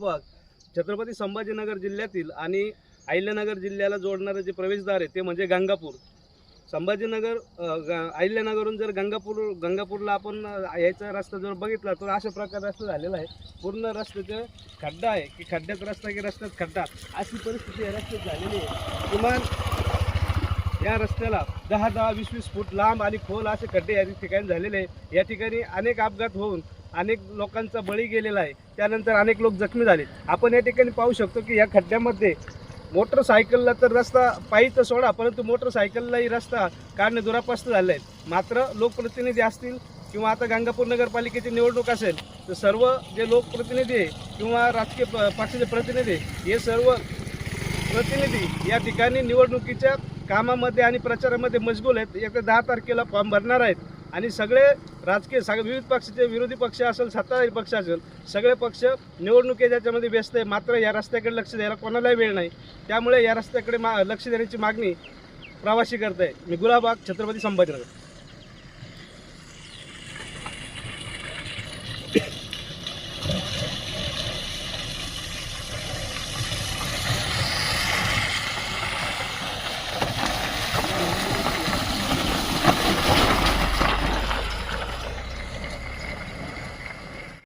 भाग छत्रपती संभाजीनगर जिल्ह्यातील आणि अहिल्यानगर जिल्ह्याला जोडणारे जे प्रवेशद्वार आहे ते म्हणजे गंगापूर. संभाजीनगर अहिल्यानगरून ग- जर गंगापूर गंगापूरला आपण यायचा रस्ता जर बघितला तर अशा प्रकारे रस्ता झालेला आहे. पूर्ण रस्त्याचं खड्डा आहे की खड्ड्यात रस्ता की रस्त्यात खड्डा अशी परिस्थिती या रस्त्यात झालेली आहे. किमान या रस्त्याला दहा दहा वीस वीस फूट लांब आणि खोल असे खड्डे या ठिकाणी झालेले आहे. या ठिकाणी अनेक अपघात होऊन अनेक लोकांचा बळी गेलेला आहे. त्यानंतर अनेक लोक जखमी झाले. आपण या ठिकाणी पाहू शकतो की या खड्ड्यामध्ये मोटरसायकलला तर रस्ता पायी तर सोडा परंतु मोटरसायकललाही रस्ता काढणे दुरापास्त झाले आहेत मात्र लोकप्रतिनिधी असतील किंवा आता गंगापूर नगरपालिकेची निवडणूक असेल तर सर्व जे लोकप्रतिनिधी आहे किंवा राजकीय प- पक्षाचे प्रतिनिधी हे सर्व प्रतिनिधी या ठिकाणी निवडणुकीच्या कामामध्ये आणि प्रचारामध्ये मशगूल आहेत. एक दहा तारखेला फॉर्म भरणार आहेत. आणि सगळे राजकीय सगळे विविध पक्षाचे विरोधी पक्ष असेल सत्ताधारी पक्ष असेल सगळे पक्ष निवडणुकी ज्याच्यामध्ये व्यस्त आहे मात्र या रस्त्याकडे लक्ष द्यायला कोणालाही वेळ नाही. त्यामुळे या रस्त्याकडे मा लक्ष देण्याची मागणी प्रवासी करत आहे मी गुलाबाग छत्रपती संभाजीनगर.